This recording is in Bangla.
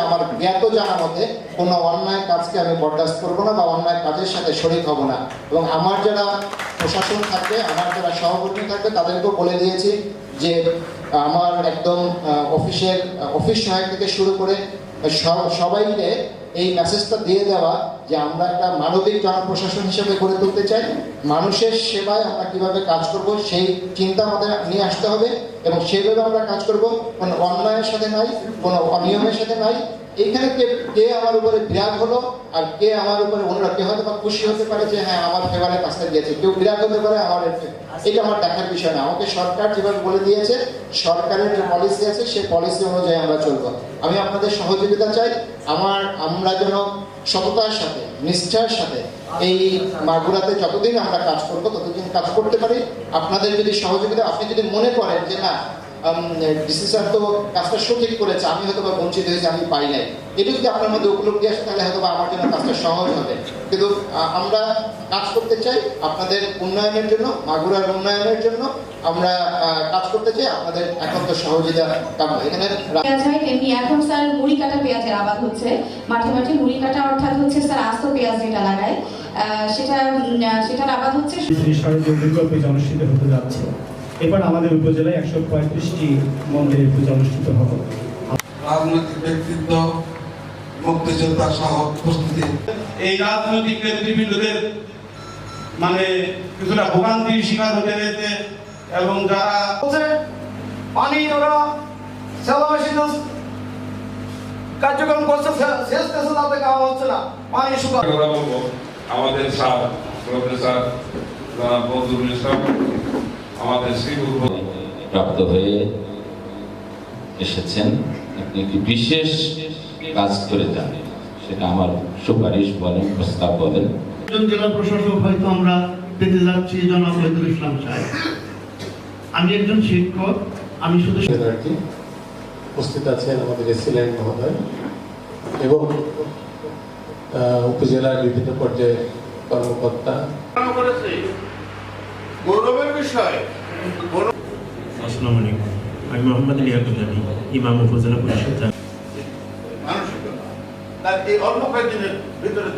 আমার জ্ঞাত জানা মতে কোনো অন্যায় কাজকে আমি বরদাস্ত করব না বা অন্যায় কাজের সাথে শরিক হব না। এবং আমার যারা প্রশাসন থাকবে আমার যারা সহকর্মী থাকবে তাদেরকেও বলে দিয়েছি যে আমার একদম অফিসের অফিস সহায়ক থেকে শুরু করে সব- সবাইকে এই মেসেজটা দিয়ে দেওয়া যে আমরা একটা মানবিক জনপ্রশাসন হিসেবে গড়ে তুলতে চাই। মানুষের সেবায় আমরা কীভাবে কাজ করব, সেই চিন্তা আমাদের নিয়ে আসতে হবে এবং সেইভাবে আমরা কাজ করব। কোনো অন্যায়ের সাথে নাই, কোনো অনিয়মের সাথে নাই। এখানে কে কে আমার উপরে বিরাগ হলো আর কে আমার উপরে অন্যরা কে হয়তো বা খুশি হতে পারে যে হ্যাঁ আমার ফেভারে কাজটা দিয়েছে। কেউ বিরাগ হতে পারে আমার এটা আমার দেখার বিষয় না। আমাকে সরকার যেভাবে বলে দিয়েছে, সরকারের যে পলিসি আছে, সেই পলিসি অনুযায়ী আমরা চলবো। আমি আপনাদের সহযোগিতা চাই। আমার, আমরা যেন সততার সাথে, নিষ্ঠার সাথে এই মাগুরাতে যতদিন আমরা কাজ করব, ততদিন কাজ করতে পারি। আপনাদের যদি সহযোগিতা, আপনি যদি মনে করেন যে না ডিসি স্যার তো কাজটা সঠিক করেছে আমি হয়তো বা বঞ্চিত হয়েছি আমি পাই নাই। এটা যদি আপনার মধ্যে উপলব্ধি আসে তাহলে হয়তো বা আমার জন্য কাজটা সহজ হবে। কিন্তু আমরা কাজ করতে চাই আপনাদের উন্নয়নের জন্য মাগুরার উন্নয়নের জন্য। আমরা কাজ করতে চাই আপনাদের একান্ত সহযোগিতা কাম্য। এখানে হয় তেমনি এখন স্যার মুড়ি কাটা পেঁয়াজের আবাদ হচ্ছে। মাঠে মাঠে মুড়ি কাটা অর্থাৎ হচ্ছে স্যার আস্ত পেঁয়াজ যেটা লাগায়। আহ, সেটা সেটার আবাদ হচ্ছে। অনুষ্ঠিত হতে যাচ্ছে এবার আমাদের উপজেলায় একশো পঁয়ত্রিশটি মন্দিরের পূজা অনুষ্ঠিত হবে। রাজনৈতিক ব্যক্তিত্ব মুক্তিযোদ্ধা সহ উপস্থিতি। এই রাজনৈতিক নেতৃবৃন্দদের মানে কিছুটা ভোগান্তির শিকার হতে হয়েছে এবং যারা পানি ওরা কার্যক্রম করছে শেষ দেশে তাতে খাওয়া হচ্ছে না। পানি শুকা কথা বলব আমাদের স্যার প্রফেসর বদরুল ইসলাম আমাদের শ্রীপুর প্রাপ্ত হয়ে এসেছেন। আপনি একটি বিশেষ কাজ করে যান। সেটা আমার সুপারিশ বলেন প্রস্তাব বলেন। জেলা প্রশাসক হয়তো আমরা পেতে যাচ্ছি জনাব ওয়াহিদুল ইসলাম সাহেব। আমি একজন শিক্ষক আমি শুধু উপস্থিত আছেন আমাদের এসিল্যান্ড মহোদয় এবং আহ, উপজেলার বিভিন্ন পর্যায়ে কর্মকর্তা। গৌরবের বিষয়। আসসালামু আলাইকুম। আমি মোহাম্মদ লিয়াকুত আলী ইমাম উপজেলা পরিষদ মানসিকতা। তার এই অল্প কয়েকদিনের ভিতরে